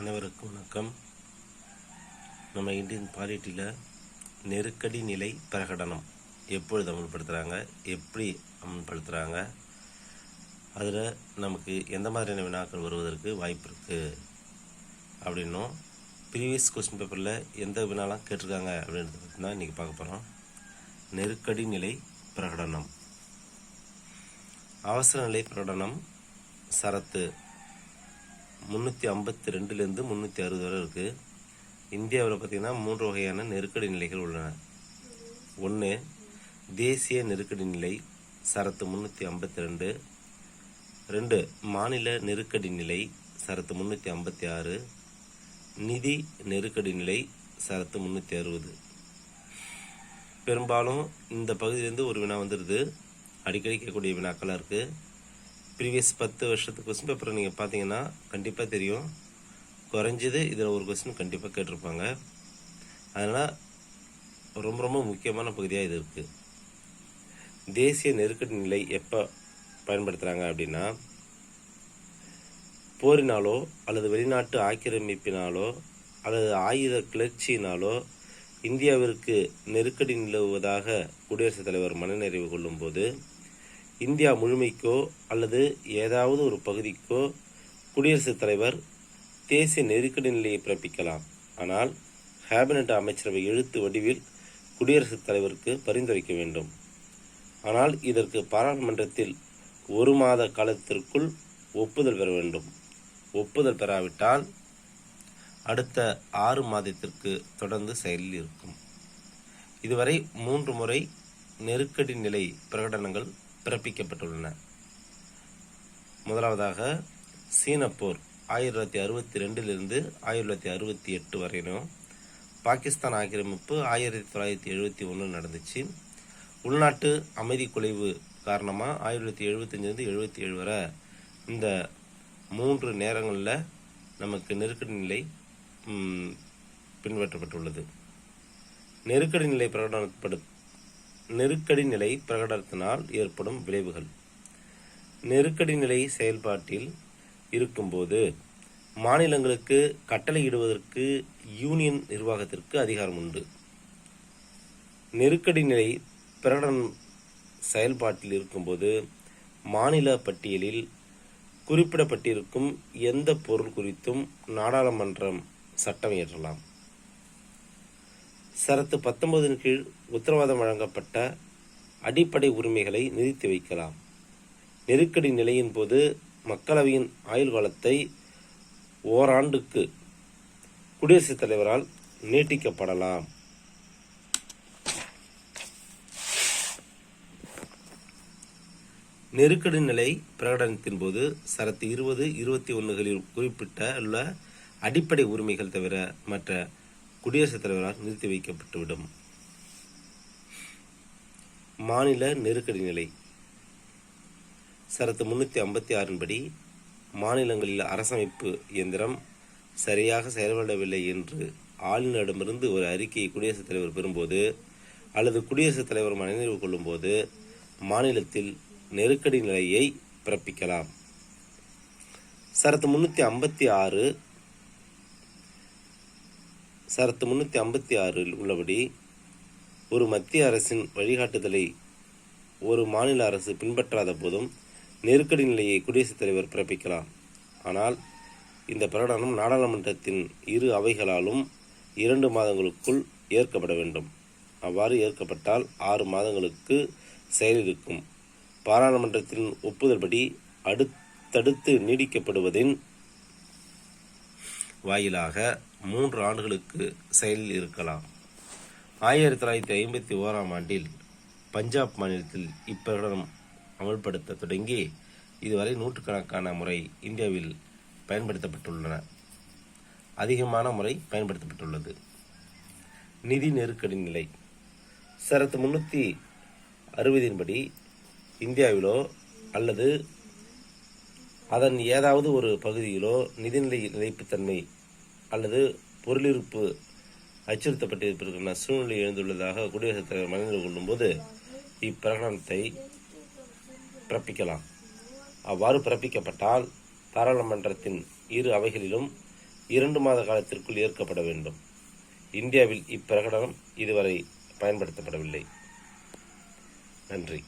அனைவருக்கும் வணக்கம். நம்ம இந்தியன் பாலிட்டியில் நெருக்கடி நிலை பிரகடனம் எப்பொழுது அமல்படுத்துகிறாங்க எப்படி அமல்படுத்துகிறாங்க அதில் நமக்கு எந்த மாதிரியான வினாக்கள் வருவதற்கு வாய்ப்பு இருக்குது அப்படின்னும் ப்ரீவியஸ் கொஸ்டின் பேப்பரில் எந்த வினாலாம் கேட்டிருக்காங்க அப்படின்றத பற்றி தான் இன்றைக்கி பார்க்க போகிறோம் நெருக்கடி நிலை பிரகடனம். அவசர நிலை பிரகடனம் சரத்து முந்நூற்றி ஐம்பத்தி ரெண்டுலேருந்து முந்நூற்றி அறுபது வரை இருக்குது இந்தியாவில் பார்த்திங்கன்னா மூன்று வகையான நெருக்கடி நிலைகள் உள்ளன. ஒன்று தேசிய நெருக்கடி நிலை சரத்து முந்நூற்றி ஐம்பத்தி ரெண்டு. ரெண்டு மாநில நெருக்கடி நிலை சரத்து முந்நூற்றி ஐம்பத்தி ஆறு. நிதி நெருக்கடி நிலை சரத்து முந்நூற்றி அறுபது. பெரும்பாலும் இந்த பகுதியிலேருந்து ஒரு வினா வந்துடுது அடிக்கடி கேட்கக்கூடிய வினாக்களாக இருக்குது ப்ரீவியஸ் பத்து வருஷத்துக்கு கொஸ்டின் பேப்பரை நீங்கள் பார்த்தீங்கன்னா கண்டிப்பாக தெரியும். குறைஞ்சது இதில் ஒரு கொஸ்டின் கண்டிப்பாக கேட்டிருப்பாங்க. அதனால் ரொம்ப ரொம்ப முக்கியமான பகுதியாக இது இருக்குது தேசிய நெருக்கடி நிலை எப்போ பயன்படுத்துகிறாங்க அப்படின்னா போரினாலோ அல்லது வெளிநாட்டு ஆக்கிரமிப்பினாலோ அல்லது ஆயுத கிளர்ச்சியினாலோ இந்தியாவிற்கு நெருக்கடி நிலவுவதாக குடியரசுத் தலைவர் மனநிறைவு கொள்ளும்போது இந்தியா முழுமைக்கோ அல்லது ஏதாவது ஒரு பகுதிக்கோ குடியரசுத் தலைவர் தேசிய நெருக்கடி நிலையை பிறப்பிக்கலாம். ஆனால் கேபினட் அமைச்சரவை எழுத்து வடிவில் குடியரசுத் தலைவருக்கு பரிந்துரைக்க வேண்டும். ஆனால் இதற்கு பாராளுமன்றத்தில் ஒரு மாத காலத்திற்குள் ஒப்புதல் பெற வேண்டும். ஒப்புதல் பெறாவிட்டால் அடுத்த ஆறு மாதத்திற்கு தொடர்ந்து செயலில் இருக்கும். இதுவரை மூன்று முறை நெருக்கடி நிலை பிரகடனங்கள் பிறப்பிக்கப்பட்டுள்ளன. முதலாவதாக சீனப்போர் ஆயிரத்தி தொள்ளாயிரத்தி அறுபத்தி ரெண்டிலிருந்து ஆயிரத்தி தொள்ளாயிரத்தி அறுபத்தி எட்டு வரையிலும் பாகிஸ்தான் ஆக்கிரமிப்பு ஆயிரத்தி தொள்ளாயிரத்தி எழுபத்தி ஒன்று நடந்துச்சு. உள்நாட்டு அமைதி குலைவு காரணமாக ஆயிரத்தி தொள்ளாயிரத்தி எழுபத்தஞ்சிலிருந்து எழுபத்தி ஏழு வரை இந்த மூன்று நேரங்களில் நமக்கு நெருக்கடி நிலை பின்பற்றப்பட்டுள்ளது. நெருக்கடி நிலை பிரகடனப்படு நெருக்கடி நிலை பிரகடனத்தினால் ஏற்படும் விளைவுகள். நெருக்கடி நிலை செயல்பாட்டில் இருக்கும்போது மாநிலங்களுக்கு கட்டளையிடுவதற்கு யூனியன் நிர்வாகத்திற்கு அதிகாரம் உண்டு. நெருக்கடி நிலை பிரகடனம் செயல்பாட்டில் இருக்கும்போது மாநில பட்டியலில் குறிப்பிடப்பட்டிருக்கும் எந்த பொருள் குறித்தும் நாடாளுமன்றம் சட்டம் இயற்றலாம். சரத்து பத்தொன்பதின் கீழ் உத்தரவாதம் வழங்கப்பட்ட அடிப்படை உரிமைகளை நிறுத்தி வைக்கலாம். நெருக்கடி நிலையின் போது மக்களவையின் ஆயுள் காலத்தை ஓராண்டுக்கு குடியரசுத் தலைவரால் நீட்டிக்கப்படலாம். நெருக்கடி நிலை பிரகடனத்தின் போது சரத்து இருபது இருபத்தி ஒன்றுகளில் குறிப்பிட்ட உள்ள அடிப்படை உரிமைகள் தவிர மற்ற குடியரசுத் தலைவரால் நிறுத்தி வைக்கப்பட்டுவிடும். மாநில நெருக்கடி நிலை. சரத்து முன்னூற்றி ஐம்பத்தி ஆறின் படி மாநிலங்களில் அரசமைப்பு இயந்திரம் சரியாக செயல்படவில்லை என்று ஆளுநரிடமிருந்து ஒரு அறிக்கையை குடியரசுத் தலைவர் பெறும்போது அல்லது குடியரசுத் தலைவர் மனநிறைவு கொள்ளும்போது மாநிலத்தில் நெருக்கடி நிலையை பிறப்பிக்கலாம். சரத்து முன்னூற்றி ஐம்பத்தி ஆறு சரத்து முன்னூற்றி ஐம்பத்தி ஆறில் உள்ளபடி ஒரு மத்திய அரசின் வழிகாட்டுதலை ஒரு மாநில அரசு பின்பற்றாத போதும் நெருக்கடி நிலையை குடியரசுத் தலைவர் பிறப்பிக்கலாம். ஆனால் இந்த பிரகடனம் நாடாளுமன்றத்தின் இரு அவைகளாலும் இரண்டு மாதங்களுக்குள் ஏற்கப்பட வேண்டும். அவ்வாறு ஏற்கப்பட்டால் ஆறு மாதங்களுக்கு செயலிருக்கும் பாராளுமன்றத்தின் ஒப்புதல்படி அடுத்தடுத்து நீடிக்கப்படுவதின் வாயிலாக மூன்று ஆண்டுகளுக்கு செயலில் இருக்கலாம். ஆயிரத்தி தொள்ளாயிரத்தி ஐம்பத்தி ஓராம் ஆண்டில் பஞ்சாப் மாநிலத்தில் இப்பிரகடனம் அமல்படுத்த தொடங்கி இதுவரை நூற்றுக்கணக்கான முறை இந்தியாவில் பயன்படுத்தப்பட்டுள்ளன. அதிகமான முறை பயன்படுத்தப்பட்டுள்ளது. நிதி நெருக்கடி நிலை. சரத்து முன்னூற்றி அறுபதின்படி இந்தியாவிலோ அல்லது அதன் ஏதாவது ஒரு பகுதியிலோ நிதிநிலை நிலைப்புத்தன்மை அல்லது பொருளிருப்பு அச்சுறுத்தப்பட்டிருப்பதற்கான சூழ்நிலை எழுந்துள்ளதாக குடியரசுத் தலைவர் மனிதர்கள் கொள்ளும்போது இப்பிரகடனத்தை பிறப்பிக்கலாம். அவ்வாறு பிறப்பிக்கப்பட்டால் பாராளுமன்றத்தின் இரு அவைகளிலும் இரண்டு மாத காலத்திற்குள் ஏற்கப்பட வேண்டும். இந்தியாவில் இப்பிரகடனம் இதுவரை பயன்படுத்தப்படவில்லை. நன்றி.